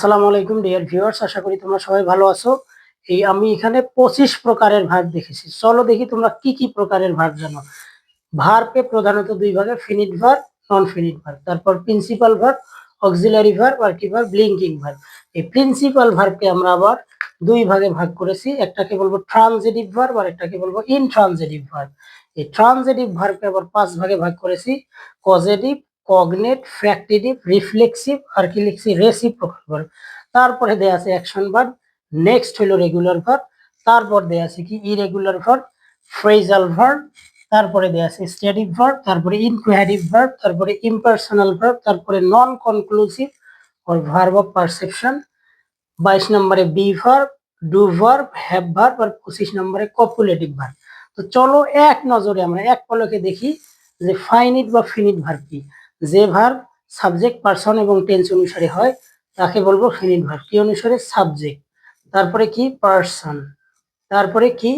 আসসালামু আলাইকুম dear viewers আশা করি তোমরা সবাই ভালো আছো। এই আমি এখানে পঁচিশ প্রকারের ভার্ব দেখেছি। চলো দেখি তোমরা কি কি প্রকারের ভার্ব জানো। ভার্বকে প্রধানত দুই ভাগে finite verb non finite verb তারপর প্রিন্সিপাল ভার্ব অক্সিলারি ভার্ব আর কি ভার্ব ব্লিঙ্কিং ভার্ব এই প্রিন্সিপাল ভার্বকে আমরা আবার দুই ভাগে ভাগ করেছি। একটাকে বলব ট্রানজেটিভ ভার্ব আর একটাকে বলব ইনট্রানজেটিভ ভার্ব এই ট্রানজেটিভ ভার্বকে আবার পাঁচ ভাগে ভাগ করেছি। পজিটিভ কগনেট ফ্যাক্টিটিভ রিফ্লেক্সিভ আর কি লিখছি রেসিপ্রোকাল ভার্ব তারপরে দেয়া আছে অ্যাকশন ভার্ব নেক্সট হলো রেগুলার ভার্ব তারপর দেয়া আছে কি? ইরেগুলার ভার্ব ফ্রেজাল ভার্ব তারপরে দেয়া আছে স্টেটিভ ভার্ব তারপরে ইনকুয়ারিভ ভার্ব তারপরে ইম্পার্সোনাল ভার্ব তারপরে non conclusive or verb of perception বাইশ নম্বরে be verb do verb have verb আর পঁচিশ নম্বরে কপুলেটিভ ভার্ব তো চলো এক নজরে আমরা এক পলকে দেখি যে ফাইনিট বা ফিনিট ভার্ব কি। যে ভার্ব সাবজেক্ট পার্সন এবং টেন্স অনুসারে হয়, তাকে বলব ফিনিট ভার্ব কি অনুসারে? সাবজেক্ট তারপরে কি? পার্সন তারপরে কি?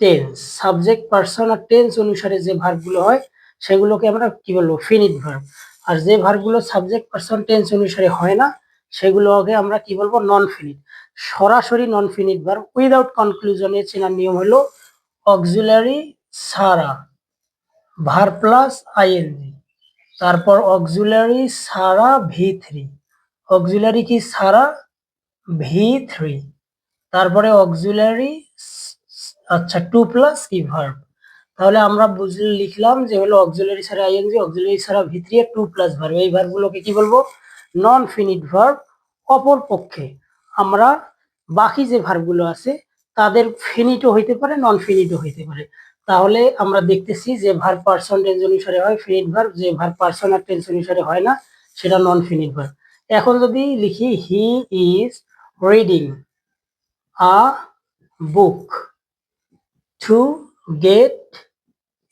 টেন্স সাবজেক্ট পার্সন আর টেন্স অনুসারে যে ভার্বগুলো হয়, সেগুলোকে আমরা কি বলব? ফিনিট ভার্ব আর যে ভার্বগুলো সাবজেক্ট পার্সন টেন্স অনুসারে হয় না সেগুলোকে আমরা কি বলব? নন ফিনিট সরাসরি নন ফিনিট ভার্ব উইদাউট কনক্লুশনে চেনার নিয়ম হলো অক্সিলারি সারা ভার প্লাস আইএনজি তারপর অক্সিলারি সারা ভি থ্রি অক্সিলারি কি সারা? ভি থ্রি তারপরে অক্সিলারি আচ্ছা টু প্লাস কি ভার্ব তাহলে আমরা বুঝলে লিখলাম যে হলো অক্সিলারি ছাড়া আইএনজি অক্সিলারি ছাড়া V three to plus verb এই ভার্বগুলোকে কি বলব? নন ফিনিট ভার্ব অপর পক্ষে। আমরা বাকি যে ভার্বগুলো আছে, তাদের ফিনিটও হইতে পারে নন ফিনিটও হইতে পারে। তাহলে আমরা দেখতেছি যে ভার পার্সন টেন্স অনুসারে হয় ফিনিট ভার্ব যে ভার পার্সন আর টেন্স অনুসারে হয় না, সেটা নন ফিনিট ভার্ব এখন যদি লিখি he is reading a book to get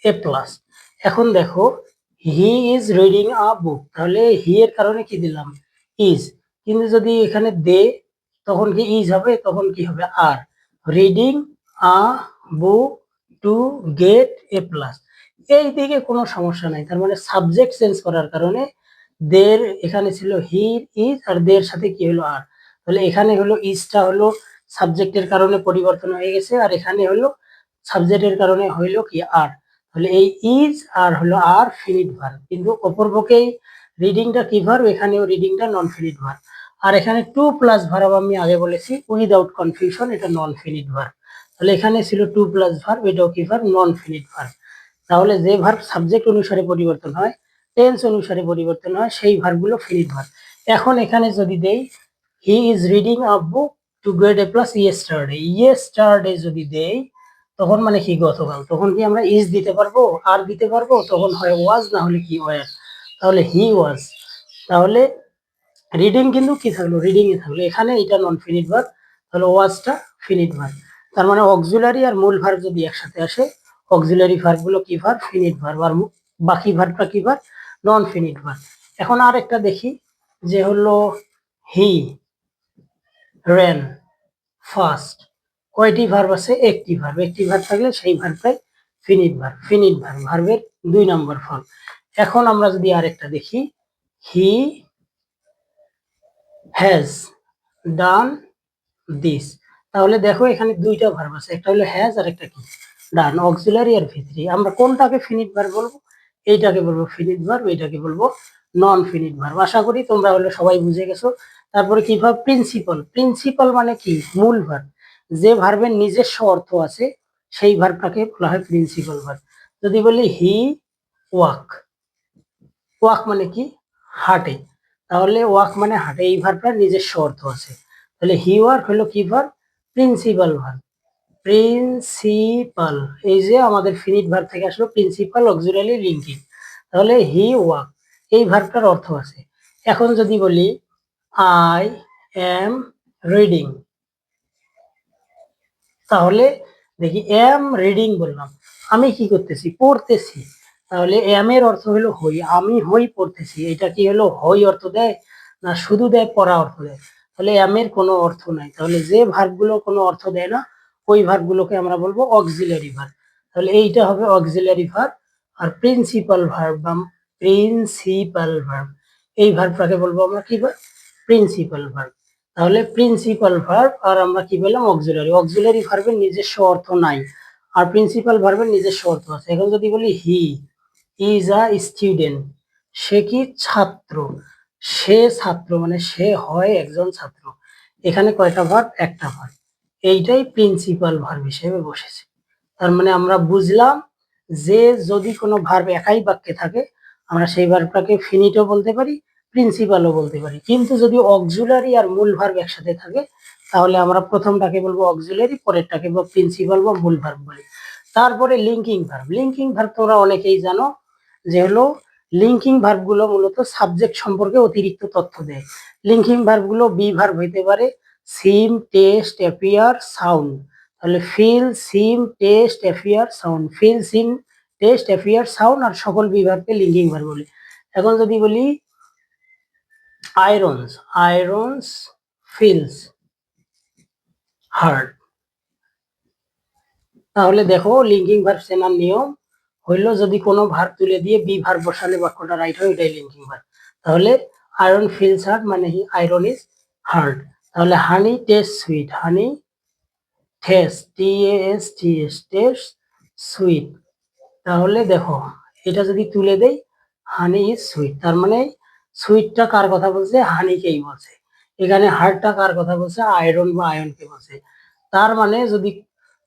A plus এখন দেখো হি ইজ রিডিং আ বুক তাহলে হি এর কারণে কি দিলাম? ইজ কিন্তু যদি এখানে দে, তখন কি ইজ হবে? তখন কি হবে? আর reading a book to get A plus. এই দিকে কোনো সমস্যা নাই, তার মানে সাবজেক্ট চেঞ্জ করার কারণে দের এখানে ছিল হির, ইজ আর দের সাথে কি হলো আর। তাহলে এখানে হলো ইজটা হলো সাবজেক্টের কারণে পরিবর্তন হয়ে গেছে আর এখানে হলো সাবজেক্টের কারণে হইল কি আর। তাহলে এই ইজ আর হলো আর ফিনিট ভার কিন্তু অপর অপরপক্ষেই রিডিংটা কি ভার এখানেও রিডিংটা নন ফিনিট ভার আর এখানে টু প্লাস ভার্ব আমি আগে বলেছি, উইদাউট কনফিউশন এটা নন ফিনিট ভার্ব। তাহলে এখানে ছিল টু প্লাস ভার্ব এটাও কি ভার্ব নন ফিনিট ভার্ব তাহলে যে ভার্ব সাবজেক্ট অনুসারে পরিবর্তন হয় টেন্স অনুসারে পরিবর্তন হয়, সেই ভার্বগুলো ফিনিট ভার্ব এখন এখানে যদি দেই he is reading a book to get A plus yesterday yesterday যদি দেই, তখন মানে কি গতকাল? তখন কি আমরা ইজ দিতে পারব? আর দিতে পারব? তখন হয় ওয়াজ না হলে কি ওয়ার তাহলে হি ওয়াজ তাহলে রিডিং কিন্তু কি থাকল? রিডিং এ থাকল। এখানে এটা নন ফিনিট ভার্ব তাহলে ওয়াজটা ফিনিট ভার্ব তার মানে অক্সিলারি আর মূল ভার্ব যদি একসাথে আসে অক্সিলারি ভার্বগুলো কি ভার্ব ফিনিট ভার্ব আর বাকি ভার্বটা কি ভার্ব নন ফিনিট ভার্ব এখন আর একটা দেখি, যে হলো হি রেন ফার্স্ট কয়টি ভার্ব আছে? একটি ভার্ব একটি ভার্ব থাকলে সেই ভার্বটাই ফিনিট ভার্ব ফিনিট ভার্ব ভার্বের দুই নম্বর ফর্ম এখন আমরা যদি আরেকটা দেখি হি হ্যাজ ডান দিস তাহলে দেখো এখানে দুইটা ভার্ব আছে, একটা হলো হ্যাজ আর একটা কি? ডান অক্সিলারি আর ভিতরি আমরা কোনটাকে ফিনিট ভার্ব বলব? এইটাকে বলব ফিনিট ভার্ব এইটাকে বলব নন ফিনিট ভার্ব আশা করি তোমরা হলো সবাই বুঝে গেছো। তারপরে কি ভার্ব প্রিন্সিপাল প্রিন্সিপাল মানে কি? মূল ভার্ব যে ভার্বের নিজস্ব অর্থ আছে, সেই ভার্বটাকে বলা হয় প্রিন্সিপাল ভার্ব যদি বলি হি ওয়াক ওয়াক মানে কি? হাঁটে। তাহলে ওয়াক মানে হাঁটে। এই ভার্বটার নিজস্ব অর্থ আছে। তাহলে হি ওয়ার্ক হলো কি ভার্ব প্রিন্সিপাল ভার্ব প্রিন্সিপাল এই যে আমাদের ফিনিট ভার্ব থেকে আসলো প্রিন্সিপাল অক্সিলারি লিঙ্কিং তাহলে হি ওয়াক এই ভার্বটার অর্থ আছে। এখন যদি বলি আই এম রিডিং তাহলে দেখি এম রিডিং বললাম। আমি কি করতেছি? পড়তেছি। তাহলে এম এর অর্থ হলো হই। আমি হই পড়তেছি। এটা কি হলো হই অর্থ দেয় না শুধু দেয়, পড়া অর্থ দেয়? তাহলে এম এর কোনো অর্থ নাই। তাহলে যে ভার্বগুলো কোনো অর্থ দেয় না, ওই ভার্বগুলোকে আমরা বলব অক্সিলারি ভার্ব তাহলে এইটা হবে অক্সিলারি ভার্ব আর প্রিন্সিপাল ভার্ব বা প্রিন্সিপাল ভার্ব এই ভার্বটাকে বলব আমরা কি ভার্ব প্রিন্সিপাল ভার্ব তাহলে প্রিন্সিপাল ভার্ব আর আমরা কি বললাম? অক্সিলারি অক্সিলারি ভার্বের নিজস্ব অর্থ নাই। আর প্রিন্সিপাল ভার্বের নিজস্ব অর্থ আছে। এখন যদি বলি হি ইজ আ স্টুডেন্ট সে কি ছাত্র? সে ছাত্র মানে সে হয় একজন ছাত্র। এখানে কয়টা ভার্ব একটা ভার্ব এইটাই প্রিন্সিপাল ভার্ব হিসেবে বসেছে। তার মানে আমরা বুঝলাম যে যদি কোনো ভার্ব একাই বাক্যে থাকে, আমরা সেই ভার্বটাকে ফিনিটও বলতে পারি প্রিন্সিপালও বলতে পারি। কিন্তু যদি অক্সুলারি আর মূল ভার্ব একসাথে থাকে, তাহলে আমরা প্রথমটাকে বলব অক্সুলারি পরেরটাকে বলব প্রিন্সিপাল বা মূল ভার্ব বলি। তারপরে লিঙ্কিং ভার্ব লিঙ্কিং ভার্ব তোমরা অনেকেই জানো যে হলো লিঙ্কিং ভার্বগুলো মূলত সাবজেক্ট সম্পর্কে অতিরিক্ত তথ্য দেয়। লিঙ্কিং ভার্বগুলো বি ভার্ব হইতে পারে সিম টেস্ট অ্যাপিয়ার সাউন্ড তাহলে feel seem taste appear sound feel seem taste appear sound আর সকল বিভাগকে লিঙ্কিং ভার্ব বলে। এখন যদি বলি আয়রনস আয়রনস ফিলস হার্ট তাহলে দেখো লিঙ্কিং ভার্ব চেনার নিয়ম হইল যদি কোনো ভার্ব তুলে দিয়ে বি ভার্ব বসালে বাক্যটা রাইট হয়, ওইটাই লিঙ্কিং ভার্ব তাহলে আয়রন ফিলস হার্ড মানে আয়রন ইজ হার্ড তাহলে honey taste sweet honey taste T S T S taste sweet তাহলে দেখো, এটা যদি তুলে দেই হানি ইজ সুইট তার মানে সুইটটা কার কথা বলছে? হানিকেই বলছে। এখানে হার্ডটা কার কথা বলছে? আয়রন বা আয়নকে বলছে। তার মানে যদি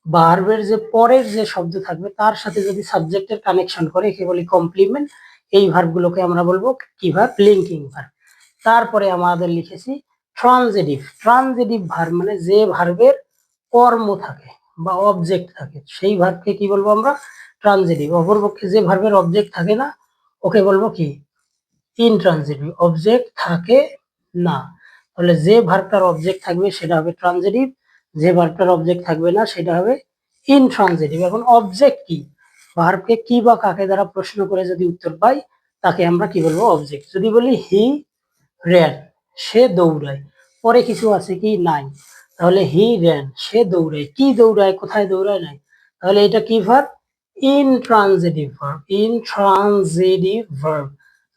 ভার্বের যে পরের যে শব্দ থাকবে, তার সাথে যদি সাবজেক্টের কানেকশন করে, একে বলি কমপ্লিমেন্ট এই ভার্বগুলোকে আমরা বলব কি ভার্ব লিঙ্কিং ভার্ব তারপরে আমাদের লিখেছি ট্রানজেটিভ ট্রানজেটিভ ভার্ব মানে যে ভার্বের কর্ম থাকে বা অবজেক্ট থাকে, সেই ভার্বকে কি বলব আমরা? ট্রানজেটিভ অপরপক্ষে যে ভার্বের অবজেক্ট থাকে না, ওকে বলব কি? ইনট্রানজিটিভ অবজেক্ট থাকে না। তাহলে যে ভার্বটার অবজেক্ট থাকবে, সেটা হবে ট্রানজিটিভ যে ভার্বটার অবজেক্ট থাকবে না, সেটা হবে ইনট্রানজিটিভ এখন অবজেক্ট কি? ভার্বকে কি বা কাকে দ্বারা প্রশ্ন করে যদি উত্তর পাই, তাকে আমরা কি বলব? অবজেক্ট যদি বলি হি র্যান সে দৌড়ায়। পরে কিছু আছে কি? নাই। তাহলে হি র্যান সে দৌড়ায়। কি দৌড়ায়? কোথায় দৌড়ায়? নাই। তাহলে এটা কি verb intransitive verb intransitive verb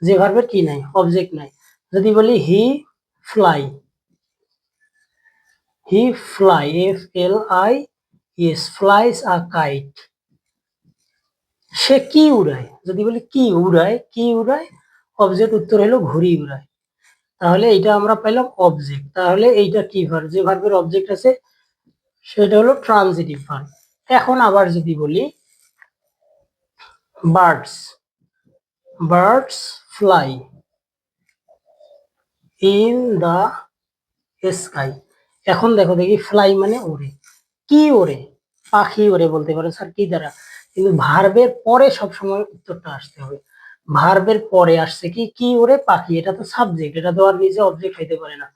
যে ভার্বের কি নাই? অবজেক্ট নাই। যদি বলি he fly he fly F L I yes flies a kite সে কি উড়ায়? যদি বলি কি উড়ায় কি উড়ায়? অবজেক্ট উত্তর হলো ঘুড়ি উড়ায়। তাহলে এটা আমরা পেলাম অবজেক্ট তাহলে এইটা কি ভার্ব যে ভার্বের অবজেক্ট আছে, সেটা হলো ট্রানজিটিভ ভার্ব এখন আবার যদি বলি birds birds fly in the sky এখন দেখো দেখি ফ্লাই মানে ওড়ে। কি ওড়ে? পাখি ওড়ে বলতে পারো স্যার কি দ্বারা? কিন্তু ভার্বের পরে সবসময় উত্তরটা আসতে হবে। ভার্বের পরে আসছে কি? কি ওরে পাখি। এটা তো সাবজেক্ট এটা তো আর নিজে অবজেক্ট হইতে পারে না।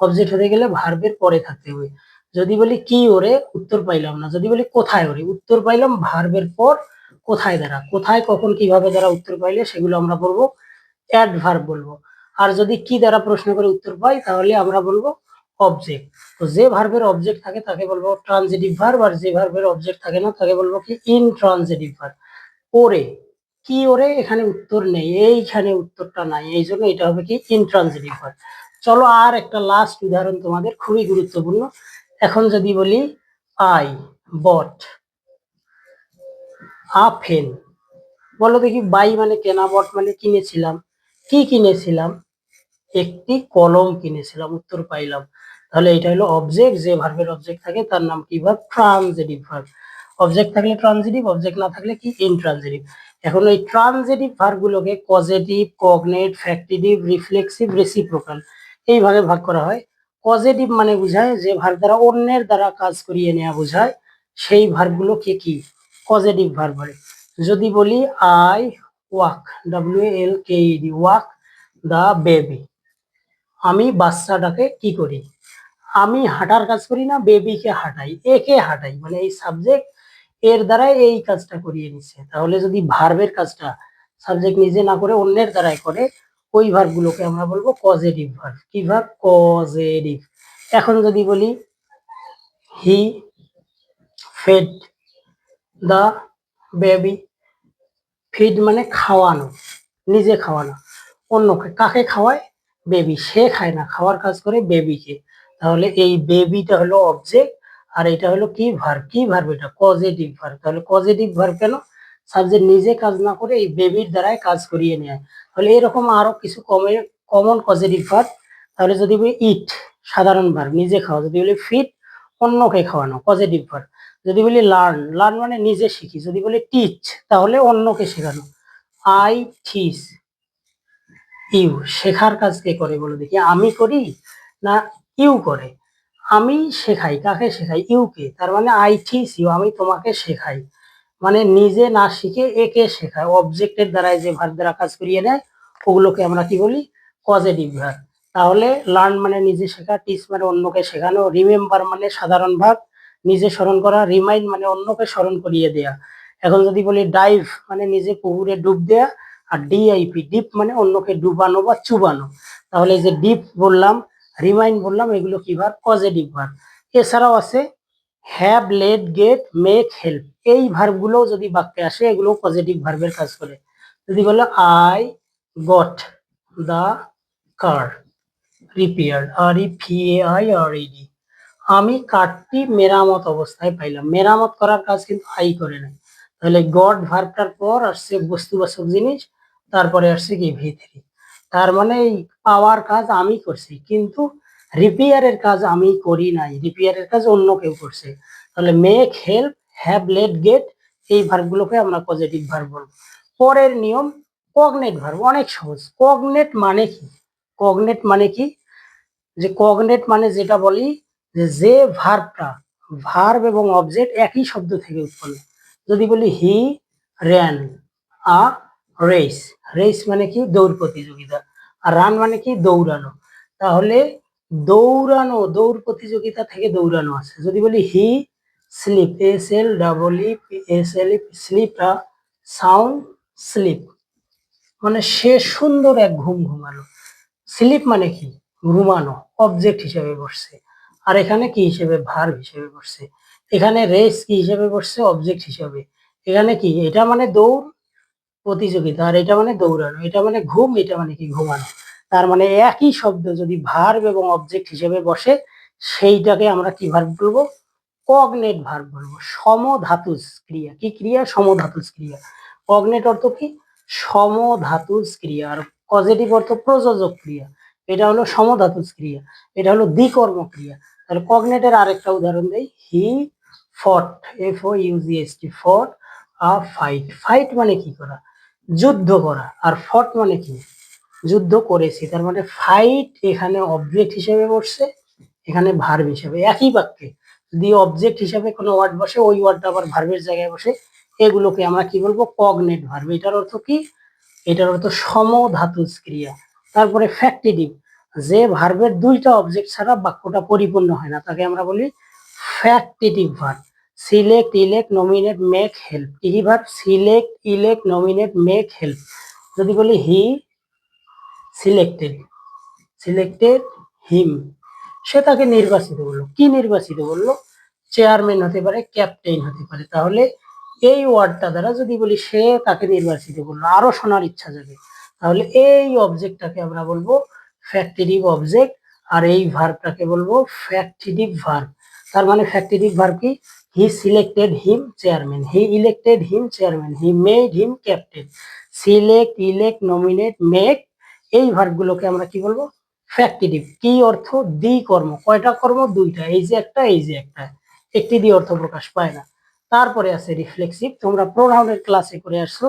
অবজেক্ট হতে গেলে ভার্বের পরে থাকতে হবে। যদি বলি কি ওরে উত্তর পাইলাম না। যদি বলি কোথায় ওরে উত্তর পাইলাম ভার্বের পর কোথায় দ্বারা। কোথায়, কখন, কীভাবে দ্বারা উত্তর পাইলে সেগুলো আমরা বলব। অ্যাডভার্ব বলব। আর যদি কি দ্বারা প্রশ্ন করে উত্তর পাই, তাহলে আমরা বলব অবজেক্ট তো যে ভার্বের অবজেক্ট থাকে, তাকে বলব ট্রানজিটিভ ভার্ব আর যে ভার্বের অবজেক্ট থাকে না, তাকে বলব কি ইনট্রানজিটিভ ভার্ব ওরে, কি ওরে? এখানে উত্তর নেই, এইখানে উত্তরটা নাই, এই জন্য এটা হবে কি ইনট্রানজিটিভ ভার্ব চলো আর একটা লাস্ট উদাহরণ তোমাদের, খুবই গুরুত্বপূর্ণ। এখন যদি বলি আই বট আ ফেন বলো দেখি বাই মানে কেনা বট মানে কিনেছিলাম। কি কিনেছিলাম? একটি কলম কিনেছিলাম, উত্তর পাইলাম। তাহলে এটা হলো অবজেক্ট যে ভার্বের অবজেক্ট থাকে, তার নাম কি ভার্ব ট্রানজিটিভ ভার্ব অবজেক্ট থাকলে ট্রানজিটিভ অবজেক্ট না থাকলে কি? ইনট্রানজিটিভ এখন ওই transitive ভার্বগুলোকে causative cognate factitive reflexive reciprocal এইভাবে ভাগ করা হয়। পজিটিভ মানে বোঝায় যে ভার্ব দ্বারা অন্যের দ্বারা কাজ করিয়ে নেওয়া বোঝায়, সেই ভার্বগুলোকে কি? পজিটিভ ভার্ব বলে। যদি বলি I walk W L K D walk the baby আমি বাচ্চাটাকে কি করি? আমি হাঁটার কাজ করি না, বেবিকে হাঁটাই, একে হাঁটাই মানে এই সাবজেক্ট এর দ্বারাই এই কাজটা করিয়ে নিচ্ছে। তাহলে যদি ভার্বের কাজটা সাবজেক্ট নিজে না করে অন্যের দ্বারাই করে, ওই ভার্বগুলোকে আমরা বলব কজেটিভ ভার্ব কি ভার্ব পজিটিভ এখন যদি বলি he fed the baby feed মানে খাওয়ানো, নিজে খাওয়ানো। অন্যকে কাকে খাওয়ায়? বেবি সে খায় না, খাওয়ার কাজ করে বেবিকে তাহলে এই বেবিটা হলো অবজেক্ট আর এটা হলো কি ভার্ব কি ভার্ব এটা পজিটিভ ভার্ব তাহলে পজিটিভ ভার্ব কেন? সাবজেক্ট নিজে কাজ না করে এই বেবির দ্বারাই কাজ করিয়ে নেয়। তাহলে এরকম আরও কিছু কমে কমন পজিটিভ ভার্ব তাহলে যদি বলি ইট সাধারণ ভার্ব নিজে খাওয়া, যদি বলি ফিট অন্যকে খাওয়ানো পজিটিভ ভার্ব যদি বলি লার্ন লার্ন মানে নিজে শিখি, যদি বলি টিচ তাহলে অন্যকে শেখানো। আই টিচ ইউ শেখার কাজ কে করে বলো দেখি, আমি করি না ইউ করে। আমি শেখাই, কাকে শেখাই? ইউকে তার মানে আই টিচ ইউ, আমি তোমাকে শেখাই। মানে নিজে না শিখে একে শেখায়। অবজেক্টের দ্বারাই যে ভার দ্বারা কাজ করিয়ে নেয়, ওগুলোকে আমরা কি বলি? পজিটিভ ভার। তাহলে লার্ন মানে নিজে শেখা, টিচ মানে অন্যকে শেখানো, রিমেম্বার মানে সাধারণ ভাগ নিজে স্মরণ করা, রিমাইন্ড মানে অন্যকে স্মরণ করিয়ে দেয়া। এখন যদি বলি ডাইভ মানে নিজে পুকুরে ডুব দেয়া, আর ডিআইপি ডিপ মানে অন্যকে ডুবানো বা চুবানো। তাহলে এই যে ডিপ বললাম রিমাইন্ড বললাম, এগুলো কি ভার পজিটিভ ভার এছাড়াও আছে have let get make help এই ভার্বগুলো যদি বাক্যে আসে এগুলো পজিটিভ ভার্বের কাজ করে। যদি বলো I got the car repaired R E P A I R ED আমি কারটি মেরামত অবস্থায় পাইলাম। মেরামত করার কাজ কিন্তু আই করে নাই। তাহলে গড ভার্বটার পর আসছে বস্তুবাচক জিনিস, তারপরে আসছে কি? ভি থ্রি তার মানে এই পাওয়ার কাজ আমি করছি, কিন্তু রিপেয়ারের কাজ আমি করি নাই। রিপেয়ারের কাজ অন্য কেউ করছে। তাহলে make help have let get এই ভার্বগুলোকে আমরা পজিটিভ ভার্ব বলব। পরের নিয়ম কগনেট ভার্ব অনেক সহজ। কগনেট মানে কি? কগনেট মানে কি? যে কগনেট মানে যেটা বলি, যে ভার্বটা ভার্ব এবং অবজেক্ট একই শব্দ থেকে উৎপন্ন। যদি বলি he ran a race race মানে কি? দৌড় প্রতিযোগিতা। আর রান মানে কি? দৌড়ানো। তাহলে দৌড়ানো, দৌড় প্রতিযোগিতা থেকে দৌড়ানো আছে। যদি বলি he sleep S L double E S L sleep sound sleep মানে সে সুন্দর এক ঘুম ঘুমালো। স্লিপ মানে কি? ঘুমানো অবজেক্ট হিসেবে বসছে। আর এখানে কি হিসেবে? ভার হিসেবে বসছে। এখানে রেস কি হিসেবে বসছে? অবজেক্ট হিসেবে। এখানে কি? এটা মানে দৌড় প্রতিযোগিতা। আর এটা মানে দৌড়ানো, এটা মানে ঘুম, এটা মানে কি ঘুমানো। তার মানে একই শব্দ যদি ভার্ব এবং অবজেক্ট হিসেবে বসে, সেইটাকে আমরা কি ভার্ব বলব? কগনেট ভার্ব বলব। সমধাতুজ ক্রিয়া। কি ক্রিয়া? সমধাতুজ ক্রিয়া। কগনেট অর্থ কি? সমধাতুজ ক্রিয়া। আর পজিটিভ অর্থ প্রযোজক ক্রিয়া। এটা হলো সমধাতুজ ক্রিয়া। এটা হলো দ্বিকর্ম ক্রিয়া। তাহলে কগনেটের আরেকটা উদাহরণ দেই। হি ফট এফ ও ইউজিএস টি ফট আ ফাইট ফাইট মানে কি করা? যুদ্ধ করা। আর ফট মানে কি? যুদ্ধ করেছি। তার মানে ফাইট এখানে অবজেক্ট হিসেবে বসছে, এখানে ভার্ব হিসেবে। একই বাক্যে, যদি অবজেক্ট হিসেবে কোনো ওয়ার্ড বসে, ওই ওয়ার্ডটা আবার ভার্বের জায়গায় বসে, এগুলোকে আমরা কি বলব? কগনেট ভার্ব এটার অর্থ কি? এটার অর্থ সমধাতুজ ক্রিয়া। তারপরে ফ্যাক্টিটিভ যে ভার্বের দুইটা অবজেক্ট ছাড়া বাক্যটা পরিপূর্ণ হয় না, তাকে আমরা বলি factitive verb select elect nominate make help কি verb select elect nominate make help যদি বলি হি সিলেক্টেড সিলেক্টেড হিম সে তাকে নির্বাচিত বলল কি নির্বাচিত বলল চেয়ারম্যান হতে পারে ক্যাপ্টেন হতে পারে। তাহলে এই ওয়ার্ডটা দ্বারা যদি বলি সে তাকে নির্বাচিত করল, আরও শোনার ইচ্ছা জাগে। তাহলে এই অবজেক্টটাকে আমরা বলব ফ্যাক্টিটিভ অবজেক্ট আর এই ভার্বটাকে বলব ফ্যাক্টিটিভ ভার্ব তার মানে ফ্যাক্টিটিভ ভার্ব কি? He selected him chairman he elected him chairman he made him captain select elect nominate make এই ভার্বগুলোকে আমরা কি বলব? ফ্যাক্টিটিভ কি অর্থ? দ্বি কর্ম। কয়টা কর্ম? দুইটা। এই যে একটা, এই যে একটা। একটি দিয়ে অর্থ প্রকাশ পায় না। তারপরে আছে রিফ্লেক্সিভ তোমরা প্রোনাউনের ক্লাসে করে আসছো।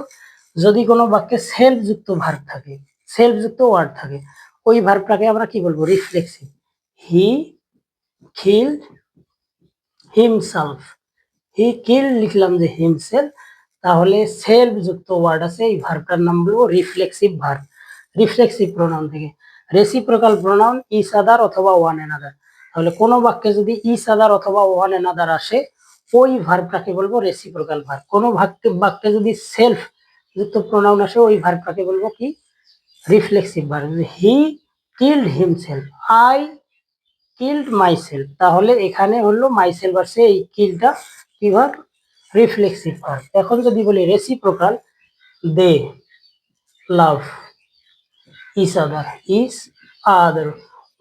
যদি কোনো বাক্যে সেলফ যুক্ত ভার্ব থাকে সেলফ যুক্ত ওয়ার্ড থাকে, ওই ভার্বটাকে আমরা কি বলব? Reflexive he killed himself he kill লিখলাম যে হিমসেলফ তাহলে সেলফ যুক্ত ওয়ার্ড আছে, এই ভার্বটার নাম বলব রিফ্লেক্সিভ ভার্ব রিফ্লেক্সিভ প্রোনাউন থেকে। রেসিপ্রোকাল প্রোনাউন ইস আদার অথবা ওয়ান এনাদার তাহলে কোনো বাক্যে যদি ইস আদার অথবা ওয়ান এনাদার আসে, ওই ভার্বটাকে বলব রেসিপ্রোকাল ভার্ব কোনো বাক্যে বাক্যে যদি সেলফ যুক্ত প্রোনাউন আসে, ওই ভার্বটাকে বলব কি? Reflexive verb he killed himself I killed myself তাহলে এখানে হলো মাইসেলফ আসছে এই কিলটা কি ভার্ব রিফ্লেক্সিভ ভার্ব এখন যদি বলি রেসিপ্রোকাল দে লাভ ইস আদার ইস আদার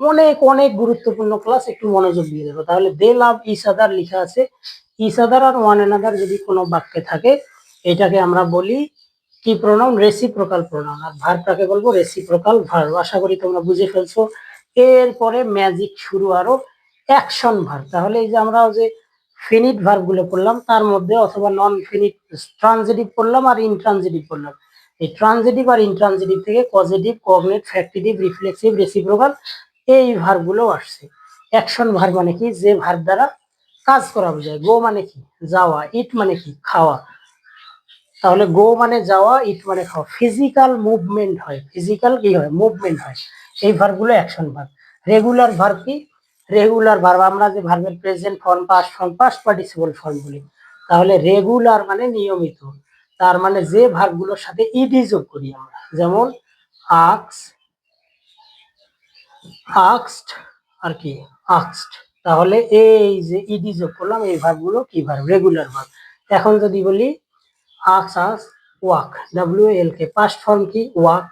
অনেক অনেক গুরুত্বপূর্ণ ক্লাস একটু মনোযোগ দিয়ে দেবো তাহলে দে লাভ ইস আদার লেখা আছে ইস আদার আর ওয়ান এনাদার যদি কোনো বাক্যে থাকে, এটাকে আমরা বলি কি প্রোনাউন রেসিপ্রোকাল প্রোনাউন আর ভার্বটাকে বলব? রেসিপ্রোকাল ভার্ব আশা করি তোমরা বুঝে ফেলছো। এরপরে ম্যাজিক শুরু আরও অ্যাকশন ভার্ব তাহলে এই যে আমরা যে ফিনিট ভার্বগুলো পড়লাম, তার মধ্যে অথবা নন ফিনিট ট্রানজিটিভ পড়লাম আর ইনট্রানজিটিভ পড়লাম। এই ট্রানজিটিভ আর ইনট্রানজিটিভ থেকে causative cognate factitive reflexive reciprocal এই ভার্বগুলো আসছে। অ্যাকশন ভার্ব মানে কি? যে ভার্ব দ্বারা কাজ করা বোঝায়। গো মানে কি? যাওয়া ইট মানে কি? খাওয়া। তাহলে গো মানে যাওয়া ইট মানে খাওয়া। ফিজিক্যাল মুভমেন্ট হয়। ফিজিক্যাল কি হয়? মুভমেন্ট হয়। এই ভার্বগুলো অ্যাকশন ভার্ব রেগুলার ভার্ব কি? রেগুলার ভার্ব আমরা যে ভার্বের present form past form past participle form বলি, তাহলে রেগুলার মানে নিয়মিত। তার মানে যে ভার্বগুলোর সাথে ইডি যোগ করি আমরা, যেমন আক্স আক্সড আর কি আক্সড তাহলে এই যে ইডি যোগ করলাম, এই ভার্বগুলো কি ভার্ব রেগুলার ভার্ব এখন যদি বলি আক্স আস walk W L K past form কি? ওয়াক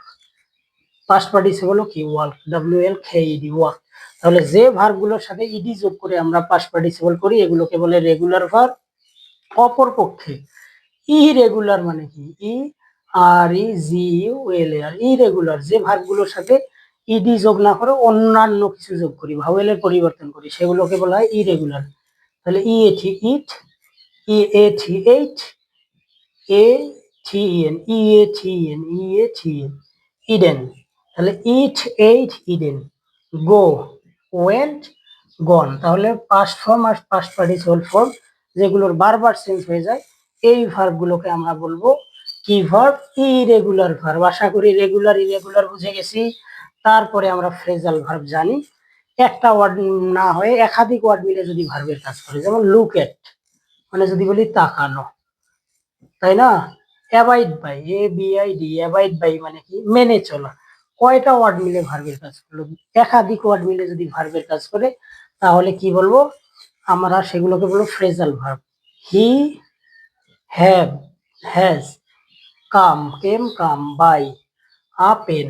পাস্ট পার্টিসিপল কি? Walk W L K ED walk তাহলে যে ভার্বগুলোর সাথে ইডি যোগ করে আমরা পাস্ট পার্টিসিপল করি, এগুলোকে বলে রেগুলার ভার্ব অপর পক্ষে। ইরেগুলার মানে কি? ই আর ই জি ইউ এল আর ইরেগুলার যে ভার্বগুলোর সাথে ইডি যোগ না করে অন্যান্য কিছু যোগ করি ভাওয়েলের পরিবর্তন করি, সেগুলোকে বলা হয় ইরেগুলার তাহলে E A T eat E A T ate A T N E A T N E A T N eaten তাহলে eat ate eaten go went gone তাহলে পাস্ট ফর্ম আর পাস্ট পার্টিসিপল ফর্ম যেগুলোর বারবার change হয়ে যায়, এই ভার্বগুলোকে আমরা বলব কি ভার্ব ইরেগুলার ভার্ব আশা করি রেগুলার ইরেগুলার বুঝে গেছি। তারপরে আমরা ফ্রেজাল ভার্ব জানি। একটা ওয়ার্ড না হয়ে একাধিক ওয়ার্ড মিলে যদি ভার্বের কাজ করে, যেমন লুক এট মানে যদি বলি তাকানো, তাই না? Abide by A B I D abide by মানে কি? মেনে চলা। কয়টা ওয়ার্ড মিলে ভার্বের কাজ করল? একাধিক ওয়ার্ড মিলে যদি ভার্বের কাজ করে, তাহলে কি বলব? আমরা সেগুলোকে বলব phrasal verb. He, have, has, come, came, come, by a pen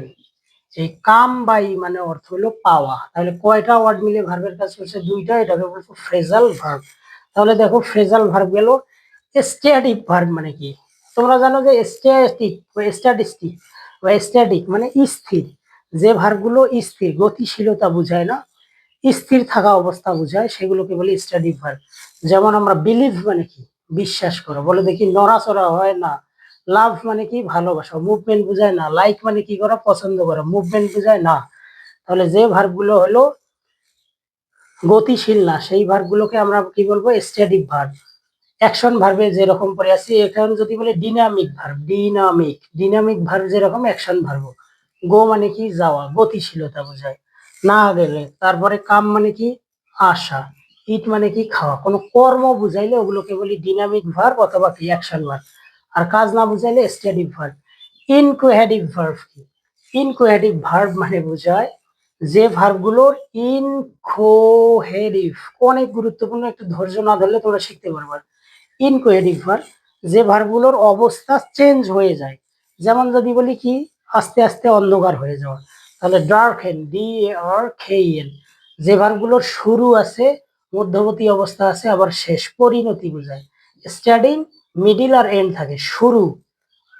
এই কাম, বাই মানে অর্থ হলো পাওয়া। তাহলে কয়টা ওয়ার্ড মিলে ভার্বের কাজ করছে? দুইটা, এটাকে বলব ফ্রেজাল ভার্ব। তাহলে দেখো ফ্রেজাল ভার্ব গেল স্ট্যাটিক ভার্ব মানে কি? তোমরা জানো যে স্ট্যাটিক, স্ট্যাটিস্টিক বা স্ট্যাটিক মানে স্থির। যে ভারগুলো স্থির, গতিশীলতা বোঝায় না, স্থির থাকা অবস্থা বোঝায়, সেগুলোকে বলি স্ট্যাটিক ভার্ব যেমন আমরা বিলিভ মানে কি? বিশ্বাস করো। বলে দেখি, নড়াচড়া হয় না। লাভ মানে কি? ভালোবাসা। মুভমেন্ট বোঝায় না। লাইক মানে কি করা? পছন্দ করা। মুভমেন্ট বোঝায় না। তাহলে যে ভার্বগুলো হলো গতিশীল না, সেই ভার্বগুলোকে আমরা কি বলব? স্ট্যাটিক ভার্ব অ্যাকশন ভার্বে যেরকম পরে আছি এখন যদি বলে dynamic verb dynamic dynamic verb যেরকম অ্যাকশন ভার্ব গো মানে কি যাওয়া, গতিশীলতা বোঝায়। না গেলে তারপরে কাম মানে কি আশা ইট মানে কি খাওয়া। কোনো কর্ম বুঝাইলে ওগুলোকে বলি ডিনামিক ভার্ব অথবা কি অ্যাকশন ভার্ব আর কাজ না বুঝাইলে স্ট্যাটিক ভার্ব ইনকোহেডিভ ভার্ব কি? ইনকোহেডিভ ভার্ব মানে বোঝায় যে ভার্বগুলোর ইনকোহেডিভ অনেক গুরুত্বপূর্ণ, একটু ধৈর্য না ধরলে তোমরা শিখতে পারবে। ইনকোহেডিভ ভার্ব যে ভার্বগুলোর অবস্থা চেঞ্জ হয়ে যায়। যেমন যদি বলি কি, আস্তে আস্তে অন্ধকার হয়ে যাওয়া। তাহলে ডার্ক হেন ডি আর খেইএন যে ভার্বগুলোর শুরু আছে, মধ্যবর্তী অবস্থা আছে, আবার শেষ পরিণতি বোঝায়। স্টার্টিং মিডিল আর এন্ড থাকে, শুরু।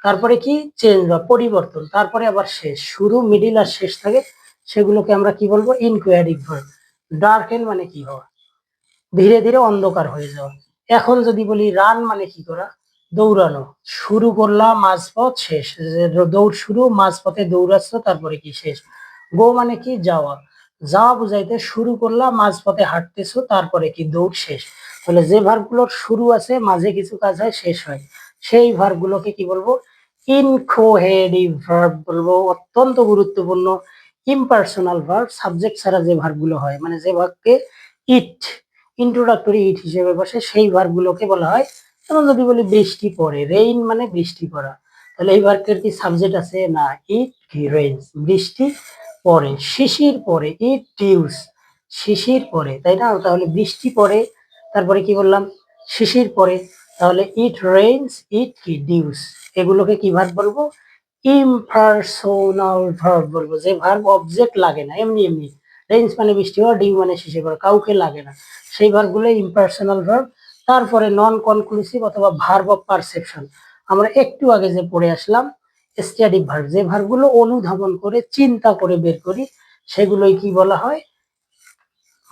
তারপরে কি চেঞ্জ বা পরিবর্তন। তারপরে আবার শেষ। শুরু মিডিল আর শেষ থাকে, সেগুলোকে আমরা কি বলব? ইনকোয়ারিক ভার্ব ডার্কেন মানে কি হওয়া? ধীরে ধীরে অন্ধকার হয়ে যাওয়া। এখন যদি বলি রান মানে কি করা দৌড়ানো। শুরু করলাম মাঝপথ শেষ। দৌড় শুরু, মাঝপথে দৌড়াচ্ছ, তারপরে কি শেষ? গো মানে কি? যাওয়া। যাওয়া বুঝাইতে শুরু করলাম, মাঝপথে হাঁটতেছো, তারপরে কি দৌড় শেষ? তাহলে যে ভার্বগুলোর শুরু আছে, মাঝে কিছু কাজ হয়, শেষ হয়। সেই ভার্বগুলোকে কি বলব? ইনকোহেডিভ ভার্ব বলব, অত্যন্ত গুরুত্বপূর্ণ ইম্পার্সোনাল ভার্ব সাবজেক্ট ছাড়া যে ভার্বগুলো হয় মানে যে ভার্বকে ইট ইন্ট্রোডাক্টরি ইট হিসেবে বসে, সেই ভার্বগুলোকে বলা হয়। যেমন যদি বলি বৃষ্টি পড়ে রেইন মানে বৃষ্টি পড়া। তাহলে এই ভার্বের কি সাবজেক্ট আছে? না ইট কি রেইন বৃষ্টি পড়ে, শিশির পড়ে ইট ডিউস শিশির পড়ে, তাই না? তাহলে বৃষ্টি পড়ে, তারপরে কি বললাম? শিশির পড়ে, তাহলে ইট রেইনস ইট কি ডিউস এগুলোকে কি ভার্ব বলব? ইমপার্সোনাল ভার্ব বলব। যে ভার্ব অবজেক্ট লাগে না, এমনি এমনি। রেঞ্জ মানে বৃষ্টি হওয়া ডিউ মানে শেষে করা কাউকে লাগে না। সেই ভার্বগুলো ইম্পার্সোনাল ভার্ব তারপরে নন কনক্লুসিভ অথবা ভার্ব অফ পারসেপশন আমরা একটু আগে যে পড়ে আসলাম স্ট্যাটিক ভার্ব যে ভার্বগুলো অনুধাবন করে, চিন্তা করে বের করি, সেগুলোই কি বলা হয়?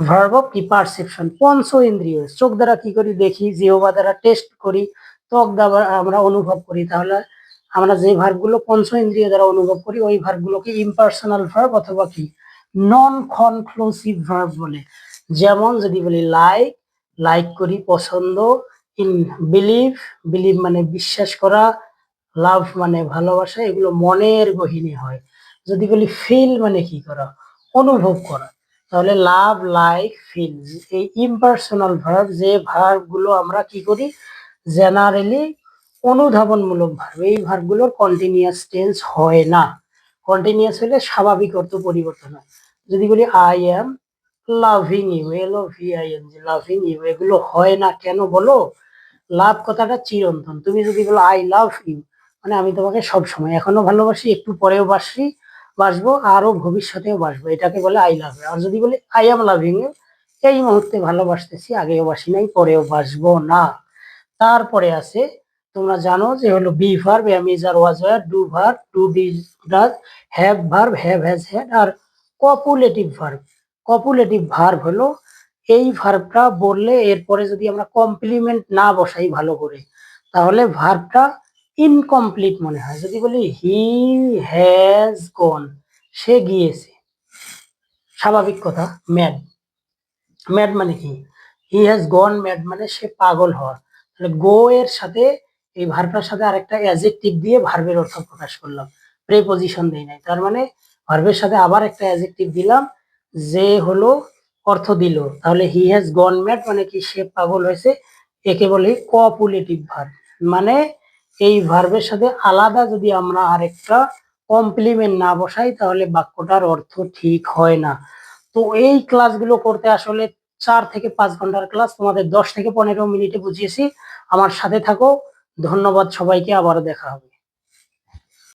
ভার্ব অফ কি পারসেপশন পঞ্চ ইন্দ্রিয় চোখ দ্বারা কি করি? দেখি, জিহবা দ্বারা টেস্ট করি, ত্বক দ্বারা আমরা অনুভব করি। তাহলে আমরা যে ভার্বগুলো পঞ্চ ইন্দ্রিয় দ্বারা অনুভব করি, ওই ভার্বগুলোকে ইম্পার্সোনাল ভার্ব অথবা কি? নন কনক্লুসিভ ভার্ব বলে। যেমন যদি বলি লাইক লাইক করি, পছন্দ ইন বিলিভ বিলিভ মানে বিশ্বাস করা লাভ মানে ভালোবাসা, এগুলো মনের গহিনী হয়। যদি বলি ফিল মানে কি করা, অনুভব করা, তাহলে লাভ লাইক ফিল এই ইম্পার্সোনাল ভার্ব যে ভার্বগুলো আমরা কি করি জেনারেলি অনুধাবনমূলক ভার্ব এই ভার্বগুলোর কন্টিনিউয়াস টেন্স হয় না। কন্টিনিউয়াস হলে স্বাভাবিক অর্থ পরিবর্তন হয়। যদি বলি I am loving you L O V I N G loving you এগুলো হয় না কেন বলো? লাভ কথাটা চিরন্তন। তুমি যদি বলো আই লাভ ইউ মানে আমি তোমাকে সব সময় এখনও ভালোবাসি, একটু পরেও বাসি, বাসবো, আরও ভবিষ্যতেও বাসবো। এটাকে বলে আই লাভ আর যদি বলি আই এম লাভিং ইউ এই মুহূর্তে ভালোবাসতেছি, আগেও বাসি নাই, পরেও বাসবো না। তারপরে আছে, তোমরা জানো যে হলো be verb am is are was do verb do D does have verb have has had R copulative verb copulative verb হলো এই ভার্বটা বললে এরপরে যদি আমরা কমপ্লিমেন্ট না বসাই ভালো করে, তাহলে ভার্বটা ইনকমপ্লিট মনে হয়। যদি বলি হি হ্যাজ গন সে গিয়েছে। স্বাভাবিক কথা ম্যাড ম্যাড মানে কি? হি হ্যাজ গন ম্যাড মানে সে পাগল হওয়া। তাহলে গো এর সাথে এই ভার্বটার সাথে আরেকটা অ্যাজেক্টিভ দিয়ে ভার্বের অর্থ প্রকাশ করলাম। প্রেপোজিশন দেই নাই। তার মানে ভার্বের সাথে আবার একটা অ্যাজেক্টিভ দিলাম, যে হলো অর্থ দিল। তাহলে হি হ্যাজ গন ম্যাড মানে কি সে পাগল হয়েছে? একে বলে কপুলেটিভ ভার্ব মানে এই ভার্বের সাথে আলাদা যদি আমরা আরেকটা কমপ্লিমেন্ট না বসাই, তাহলে বাক্যটার অর্থ ঠিক হয় না। তো এই ক্লাসগুলো করতে আসলে চার থেকে পাঁচ ঘণ্টার ক্লাস তোমাদের দশ থেকে পনেরো মিনিটে বুঝিয়েছি। আমার সাথে থাকো, ধন্যবাদ সবাইকে, আবারও দেখা হবে।